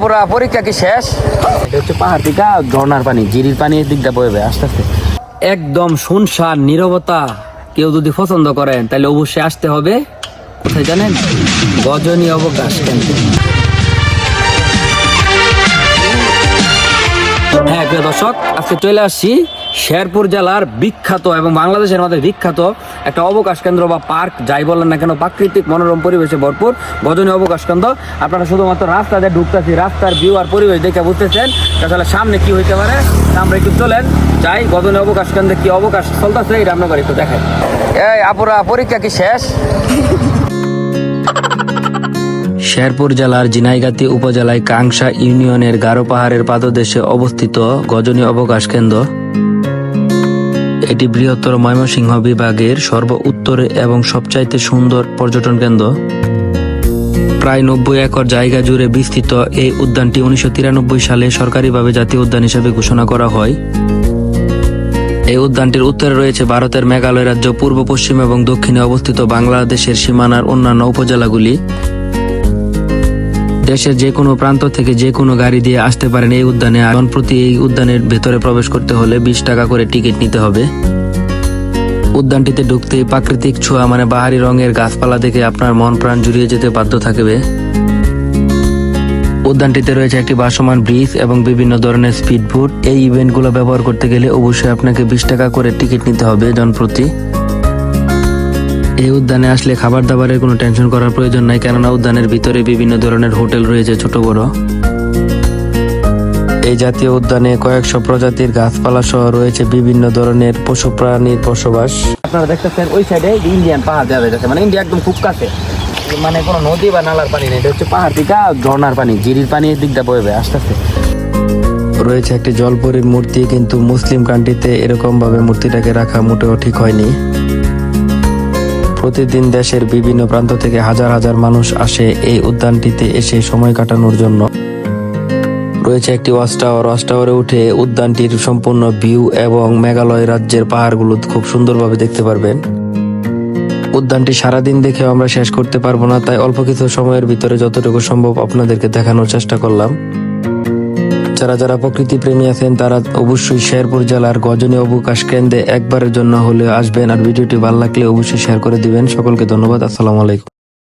পুরা পরীক্ষা কি শেষ? এটা হচ্ছে পাহাড় দিকা ঝর্ণার পানি জিরির পানি এর দিকটা বইবে আস্তে আস্তে একদম শুনশান নীরবতা। কেউ যদি পছন্দ করেন তাহলে অবশ্যই আসতে হবে। কোথায় জানেন? গজনী অবকাশ কেন্দ্রে। প্রিয় দর্শক, আজকে চলে আসছি শেরপুর জেলার বিখ্যাত এবং বাংলাদেশের মধ্যে বিখ্যাত একটা অবকাশ কেন্দ্র বা পার্ক, যাই বলেন না কেন, প্রাকৃতিক মনোরম পরিবেশে ভরপুর গজনী অবকাশ কেন্দ্র। আপনারা শুধুমাত্র রাস্তা দিয়ে ঢুকতেছি, রাস্তার ভিউ আর পরিবেশ দেখে বুঝতেছেন আসলে সামনে কি হইতে পারে। আমরা একটু চলেন, যাই গজনী অবকাশ কেন্দ্রে কি অবকাশ চলতেছে, এটা আপনার একটু দেখেন এই আপুরা, পরীক্ষা কি শেষ? শেরপুর জেলার জিনাইগাতি উপজেলায় কাংসা ইউনিয়নের গারো পাহাড়ের পাদদেশে অবস্থিত গজনী অবকাশ কেন্দ্র। এটি বৃহত্তর ময়মনসিংহ বিভাগের সর্ব উত্তরে এবং সবচাইতে সুন্দর পর্যটন কেন্দ্র। প্রায় নব্বই একর জায়গা জুড়ে বিস্তৃত এই উদ্যানটি উনিশশো তিরানব্বই সালে সরকারিভাবে জাতীয় উদ্যান হিসেবে ঘোষণা করা হয়। এই উদ্যানটির উত্তরে রয়েছে ভারতের মেঘালয় রাজ্য, পূর্ব, পশ্চিম এবং দক্ষিণে অবস্থিত বাংলাদেশের সীমানার অন্যান্য উপজেলাগুলি। দেশের যে কোনো প্রান্ত থেকে যে কোনো গাড়ি দিয়ে আসতে পারেন এই উদ্যানে। আর প্রতি এই উদ্যানের ভেতরে প্রবেশ করতে হলে বিশ টাকা করে টিকিট নিতে হবে। উদ্যানটিতে ঢুকতে প্রাকৃতিক ছোঁয়া মানে বাহারি রঙের গাছপালা দেখে আপনার মন প্রাণ জুড়িয়ে যেতে বাধ্য থাকবে। উদ্যানটিতে রয়েছে একটি ভাসমান ব্রিজ এবং বিভিন্ন ধরনের স্পিড বোট এই ইভেন্টগুলো ব্যবহার করতে গেলে অবশ্যই আপনাকে বিশ টাকা করে টিকিট নিতে হবে জনপ্রতি এই উদ্যানে আসলে খাবার দাবারের কোনো টেনশন করার প্রয়োজন নাই কেননা উদ্যানের ভিতরে বিভিন্ন ধরনের হোটেল রয়েছে ছোট বড়। এই জাতীয় উদ্যানে কয়েকশো প্রজাতির গাছপালা সহ রয়েছে বিভিন্ন ধরনের পশু প্রাণীর বসবাস। আপনারা দেখতেছেন ওই সাইডে ইন্ডিয়ান পাহাড় দেওয়া যাচ্ছে মানে ইন্ডিয়া একদম খুব কাছে। মানে কোনো নদী বা নালার পানি নেই এটা হচ্ছে পাহাড় দিকা ঝর্ণার পানি জিরির পানি এর দিকটা বইবে আস্তে আস্তে রয়েছে একটি জলপরীর মূর্তি কিন্তু মুসলিম কান্ট্রিতে এরকম ভাবে মূর্তিটাকে রাখা মোটেও ঠিক হয়নি। প্রতিদিন দেশের বিভিন্ন প্রান্ত থেকে হাজার হাজার মানুষ আসে এই উদ্যানটিতে এসে সময় কাটানোর জন্য। রয়েছে একটি ওয়াচ টাওয়ার ওয়াচ টাওয়ারে উঠে উদ্যানটির সম্পূর্ণ ভিউ এবং মেঘালয় রাজ্যের পাহাড়গুলো খুব সুন্দরভাবে দেখতে পারবেন। উদ্যানটি সারাদিন দেখেও আমরা শেষ করতে পারব না, তাই অল্প কিছু সময়ের ভিতরে যতটুকু সম্ভব আপনাদেরকে দেখানোর চেষ্টা করলাম। যারা যারা প্রকৃতি প্রেমী আছেন, তারা অবশ্যই শেরপুর জেলার গজনী অবকাশ কেন্দ্রে একবারের জন্য হলে আসবেন। আর ভিডিওটি ভালো লাগলে অবশ্যই শেয়ার করে দিবেন। সকলকে ধন্যবাদ। আসসালামু আলাইকুম।